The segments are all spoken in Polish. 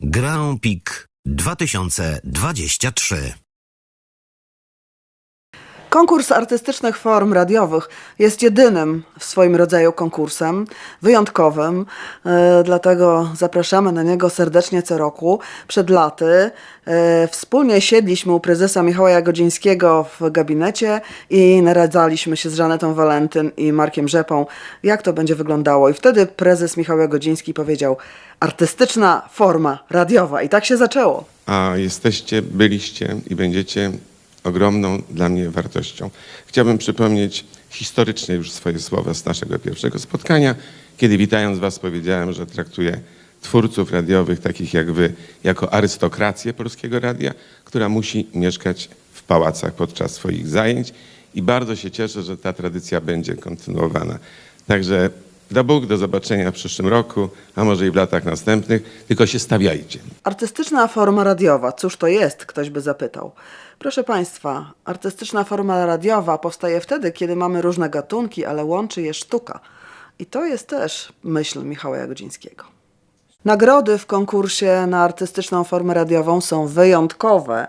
Grand Peak 2023 Konkurs artystycznych form radiowych jest jedynym w swoim rodzaju konkursem, wyjątkowym, e, dlatego zapraszamy na niego serdecznie co roku. Przed laty e, wspólnie siedliśmy u prezesa Michała Jagodzińskiego w gabinecie i naradzaliśmy się z Żanetą Walentyn i Markiem Rzepą, jak to będzie wyglądało. I wtedy prezes Michał Jagodziński powiedział, artystyczna forma radiowa. I tak się zaczęło. a jesteście, byliście i będziecie ogromną dla mnie wartością. Chciałbym przypomnieć historycznie już swoje słowa z naszego pierwszego spotkania, kiedy witając Was powiedziałem, że traktuję twórców radiowych, takich jak Wy, jako arystokrację polskiego radia, która musi mieszkać w pałacach podczas swoich zajęć i bardzo się cieszę, że ta tradycja będzie kontynuowana. Także da Bóg, do zobaczenia w przyszłym roku, a może i w latach następnych, tylko się stawiajcie. Artystyczna forma radiowa, cóż to jest, ktoś by zapytał. Proszę Państwa, artystyczna forma radiowa powstaje wtedy, kiedy mamy różne gatunki, ale łączy je sztuka. I to jest też myśl Michała Jagodzińskiego. Nagrody w konkursie na artystyczną formę radiową są wyjątkowe.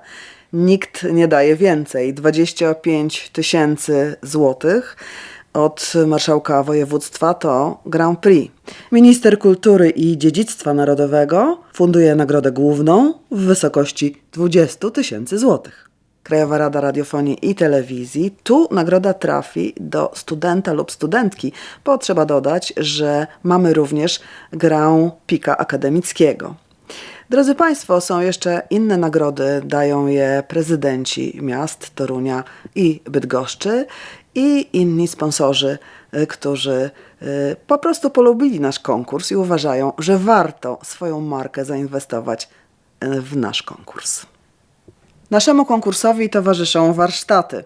Nikt nie daje więcej 25 tysięcy złotych. Od marszałka województwa to Grand Prix. Minister Kultury i Dziedzictwa Narodowego funduje nagrodę główną w wysokości 20 tysięcy złotych. Krajowa Rada Radiofonii i Telewizji. Tu nagroda trafi do studenta lub studentki, bo trzeba dodać, że mamy również grę Pika Akademickiego. Drodzy Państwo, są jeszcze inne nagrody, dają je prezydenci miast Torunia i Bydgoszczy i inni sponsorzy, y, którzy y, po prostu polubili nasz konkurs i uważają, że warto swoją markę zainwestować y, w nasz konkurs. Naszemu konkursowi towarzyszą warsztaty.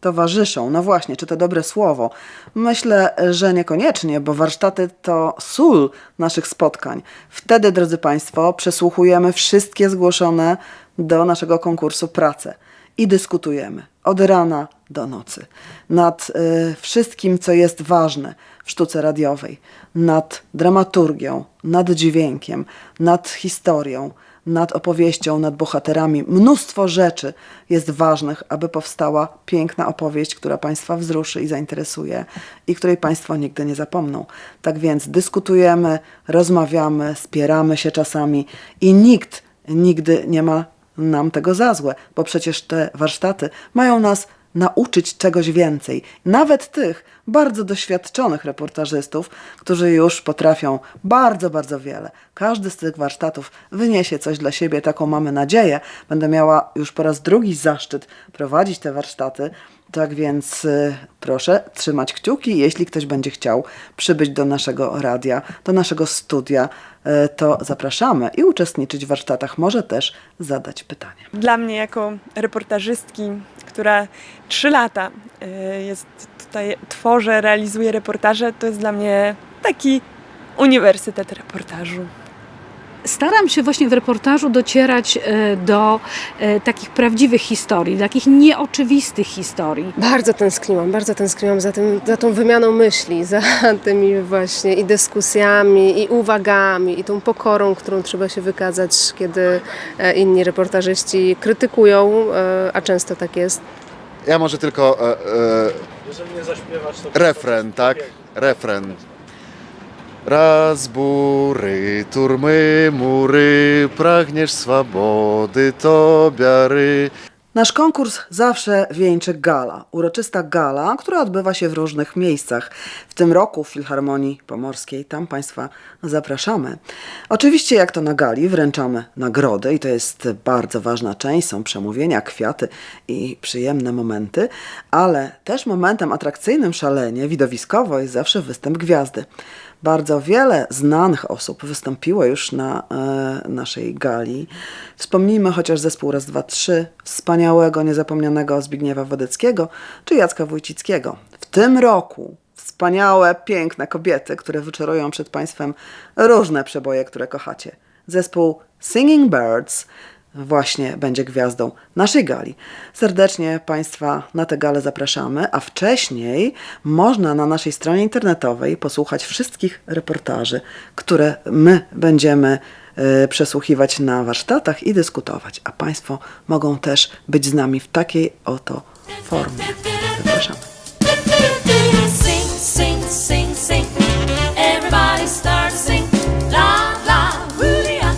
Towarzyszą, no właśnie, czy to dobre słowo? Myślę, że niekoniecznie, bo warsztaty to sól naszych spotkań. Wtedy, drodzy Państwo, przesłuchujemy wszystkie zgłoszone do naszego konkursu prace i dyskutujemy od rana do nocy nad y, wszystkim, co jest ważne w sztuce radiowej, nad dramaturgią, nad dźwiękiem, nad historią, nad opowieścią, nad bohaterami. Mnóstwo rzeczy jest ważnych, aby powstała piękna opowieść, która Państwa wzruszy i zainteresuje i której Państwo nigdy nie zapomną. Tak więc dyskutujemy, rozmawiamy, spieramy się czasami i nikt nigdy nie ma nam tego za złe, bo przecież te warsztaty mają nas nauczyć czegoś więcej. Nawet tych bardzo doświadczonych reportażystów, którzy już potrafią bardzo, bardzo wiele. Każdy z tych warsztatów wyniesie coś dla siebie, taką mamy nadzieję. Będę miała już po raz drugi zaszczyt prowadzić te warsztaty. Tak więc y, proszę trzymać kciuki, jeśli ktoś będzie chciał przybyć do naszego radia, do naszego studia, y, to zapraszamy i uczestniczyć w warsztatach. Może też zadać pytania. Dla mnie jako reportażystki, która trzy lata y, jest tutaj, tworzę, realizuję reportaże, to jest dla mnie taki uniwersytet reportażu. Staram się właśnie w reportażu docierać e, do e, takich prawdziwych historii, takich nieoczywistych historii. Bardzo tęskniłam, bardzo tęskniłam za, tym, za tą wymianą myśli, za tymi właśnie i dyskusjami, i uwagami, i tą pokorą, którą trzeba się wykazać, kiedy e, inni reportażyści krytykują, a często tak jest. Ja może tylko e, e, refren, tak? Refren. Разбури, турми, мури, прагнеш свободи тобяри. Nasz konkurs zawsze wieńczy gala, uroczysta gala, która odbywa się w różnych miejscach. W tym roku w Filharmonii Pomorskiej, tam Państwa zapraszamy. Oczywiście, jak to na gali, wręczamy nagrody i to jest bardzo ważna część. Są przemówienia, kwiaty i przyjemne momenty, ale też momentem atrakcyjnym szalenie, widowiskowo jest zawsze występ gwiazdy. Bardzo wiele znanych osób wystąpiło już na e, naszej gali. Wspomnijmy chociaż zespół Raz, Dwa, Trzy, wspaniałego, niezapomnianego Zbigniewa Wodeckiego czy Jacka Wójcickiego. W tym roku wspaniałe, piękne kobiety, które wyczarują przed Państwem różne przeboje, które kochacie. Zespół Singing Birds właśnie będzie gwiazdą naszej gali. Serdecznie Państwa na tę galę zapraszamy, a wcześniej można na naszej stronie internetowej posłuchać wszystkich reportaży, które my będziemy przesłuchiwać na warsztatach i dyskutować. A Państwo mogą też być z nami w takiej oto formie. Zapraszamy. Sing, sing, sing, sing. Everybody start to sing. La, la, Rudia.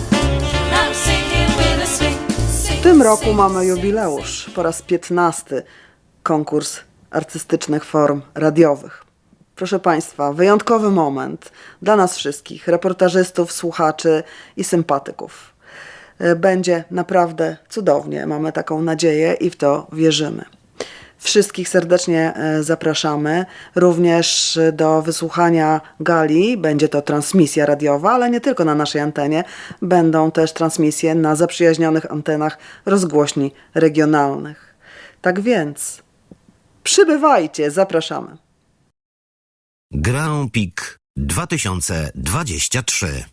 I'm singing with a swing. Sing, W tym roku sing, mamy jubileusz, po raz 15 konkurs artystycznych form radiowych. Proszę Państwa, wyjątkowy moment dla nas wszystkich, reportażystów, słuchaczy i sympatyków. E, Będzie naprawdę cudownie, mamy taką nadzieję i w to wierzymy. Wszystkich serdecznie e, zapraszamy również do wysłuchania gali. Będzie to transmisja radiowa, ale nie tylko na naszej antenie. Będą też transmisje na zaprzyjaźnionych antenach rozgłośni regionalnych. Tak więc przybywajcie, zapraszamy. Grand Peak 2023